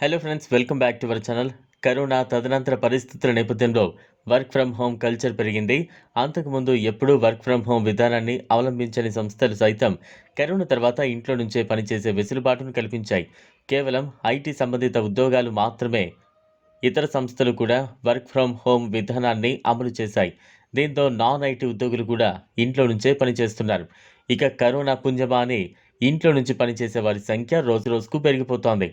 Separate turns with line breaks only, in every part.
Hello friends welcome back to our channel corona తదనంతర పరిస్థితుల నేపథ్యంలో వర్క్ ఫ్రమ్ హోమ్ కల్చర్ పెరిగింది. అంతకుముందు ఎప్పుడూ వర్క్ ఫ్రమ్ హోమ్ విధానాన్ని అవలంబించని సంస్థలు సైతం కరోనా తర్వాత ఇంట్లో నుంచే పనిచేసే వెసులుబాటును కల్పించాయి. కేవలం ఐటీ సంబంధిత ఉద్యోగాలు మాత్రమే ఇతర సంస్థలు కూడా వర్క్ ఫ్రమ్ హోమ్ విధానాన్ని అమలు చేశాయి. దీంతో నాన్ ఐటీ ఉద్యోగులు కూడా ఇంట్లో నుంచే పనిచేస్తున్నారు. ఇక కరోనా పుంజమా అని ఇంట్లో నుంచి పనిచేసే వారి సంఖ్య రోజు రోజుకు పెరిగిపోతోంది.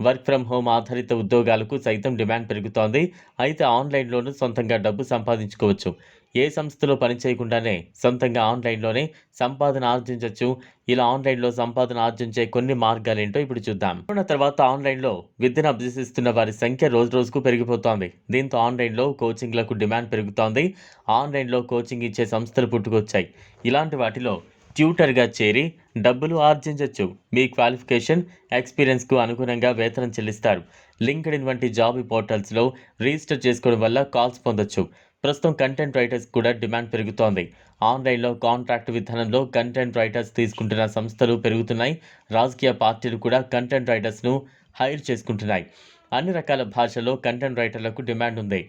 వర్క్ ఫ్రం హోమ్ ఆధారిత ఉద్యోగాలకు సైతం డిమాండ్ పెరుగుతోంది. అయితే ఆన్లైన్లోనూ సొంతంగా డబ్బు సంపాదించుకోవచ్చు. ఏ సంస్థలో పనిచేయకుండానే సొంతంగా ఆన్లైన్లోనే సంపాదన ఆర్జించవచ్చు ఇలా ఆన్లైన్లో సంపాదన ఆర్జించే కొన్ని మార్గాలేంటో ఇప్పుడు చూద్దాం. కరోనా తర్వాత ఆన్లైన్లో విద్యను అభ్యసిస్తున్న వారి సంఖ్య రోజు రోజుకు పెరిగిపోతోంది. దీంతో ఆన్లైన్లో కోచింగ్లకు డిమాండ్ పెరుగుతోంది. ఆన్లైన్లో కోచింగ్ ఇచ్చే సంస్థలు పుట్టుకొచ్చాయి. ఇలాంటి వాటిలో ట్యూటర్గా చేరి డబ్బులు ఆర్జించవచ్చు మీ క్వాలిఫికేషన్ ఎక్స్పీరియన్స్కు అనుగుణంగా వేతనం చెల్లిస్తారు. లింక్డ్ ఇన్ వంటి జాబ్ పోర్టల్స్లో రిజిస్టర్ చేసుకోవడం వల్ల కాల్స్ పొందొచ్చు. ప్రస్తుతం కంటెంట్ రైటర్స్ కూడా డిమాండ్ పెరుగుతోంది. ఆన్లైన్లో కాంట్రాక్ట్ విధానంలో కంటెంట్ రైటర్స్ తీసుకుంటున్న సంస్థలు పెరుగుతున్నాయి. రాజకీయ పార్టీలు కూడా కంటెంట్ రైటర్స్ను హైర్ చేసుకుంటున్నాయి. అన్ని రకాల భాషల్లో కంటెంట్ రైటర్లకు డిమాండ్ ఉంది.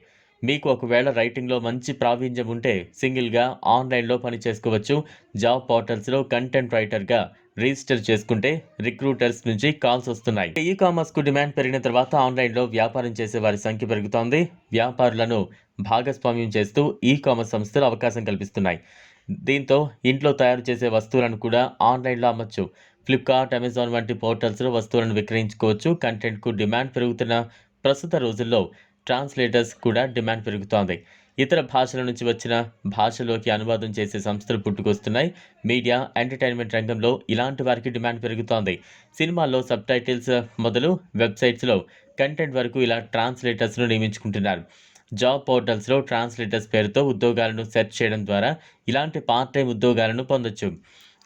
మీకు ఒకవేళ రైటింగ్లో మంచి ప్రావీణ్యం ఉంటే సింగిల్గా ఆన్లైన్లో పని చేసుకోవచ్చు. జాబ్ పోర్టల్స్లో కంటెంట్ రైటర్గా రిజిస్టర్ చేసుకుంటే రిక్రూటర్స్ నుంచి కాల్స్ వస్తున్నాయి. ఈ కామర్స్కు డిమాండ్ పెరిగిన తర్వాత ఆన్లైన్లో వ్యాపారం చేసే వారి సంఖ్య పెరుగుతోంది. వ్యాపారులను భాగస్వామ్యం చేస్తూ ఈ కామర్స్ సంస్థలు అవకాశం కల్పిస్తున్నాయి. దీంతో ఇంట్లో తయారు చేసే వస్తువులను కూడా ఆన్లైన్లో అమ్మచ్చు. ఫ్లిప్కార్ట్ అమెజాన్ వంటి పోర్టల్స్లో వస్తువులను విక్రయించుకోవచ్చు. కంటెంట్కు డిమాండ్ పెరుగుతున్న ప్రస్తుత రోజుల్లో ట్రాన్స్లేటర్స్ కూడా డిమాండ్ పెరుగుతోంది. ఇతర భాషల నుంచి వచ్చిన భాషలోకి అనువాదం చేసే సంస్థలు పుట్టుకొస్తున్నాయి. మీడియా ఎంటర్టైన్మెంట్ రంగంలో ఇలాంటి వారికి డిమాండ్ పెరుగుతోంది. సినిమాల్లో సబ్ టైటిల్స్ మొదలు వెబ్సైట్స్లో కంటెంట్ వరకు ఇలా ట్రాన్స్లేటర్స్ను నియమించుకుంటున్నారు. జాబ్ పోర్టల్స్లో ట్రాన్స్లేటర్స్ పేరుతో ఉద్యోగాలను సెర్చ్ చేయడం ద్వారా ఇలాంటి పార్ట్ టైం ఉద్యోగాలను పొందొచ్చు.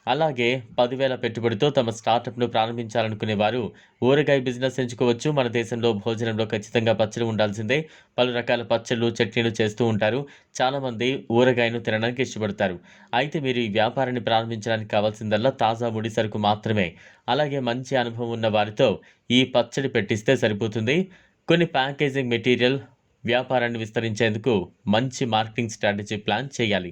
అలాగే పదివేల పెట్టుబడితో తమ స్టార్టప్ను ప్రారంభించాలనుకునే వారు ఊరగాయ బిజినెస్ ఎంచుకోవచ్చు. మన దేశంలో భోజనంలో ఖచ్చితంగా పచ్చడి ఉండాల్సిందే. పలు రకాల పచ్చళ్ళు చట్నీలు చేస్తూ ఉంటారు. చాలామంది ఊరగాయను తినడానికి ఇష్టపడతారు. అయితే మీరు ఈ వ్యాపారాన్ని ప్రారంభించడానికి కావాల్సిందల్లా తాజా ముడి సరుకు మాత్రమే. అలాగే మంచి అనుభవం ఉన్న వారితో ఈ పచ్చడి పెట్టిస్తే సరిపోతుంది. కొన్ని ప్యాకేజింగ్ మెటీరియల్ వ్యాపారాన్ని విస్తరించేందుకు మంచి మార్కెటింగ్ స్ట్రాటజీ ప్లాన్ చేయాలి.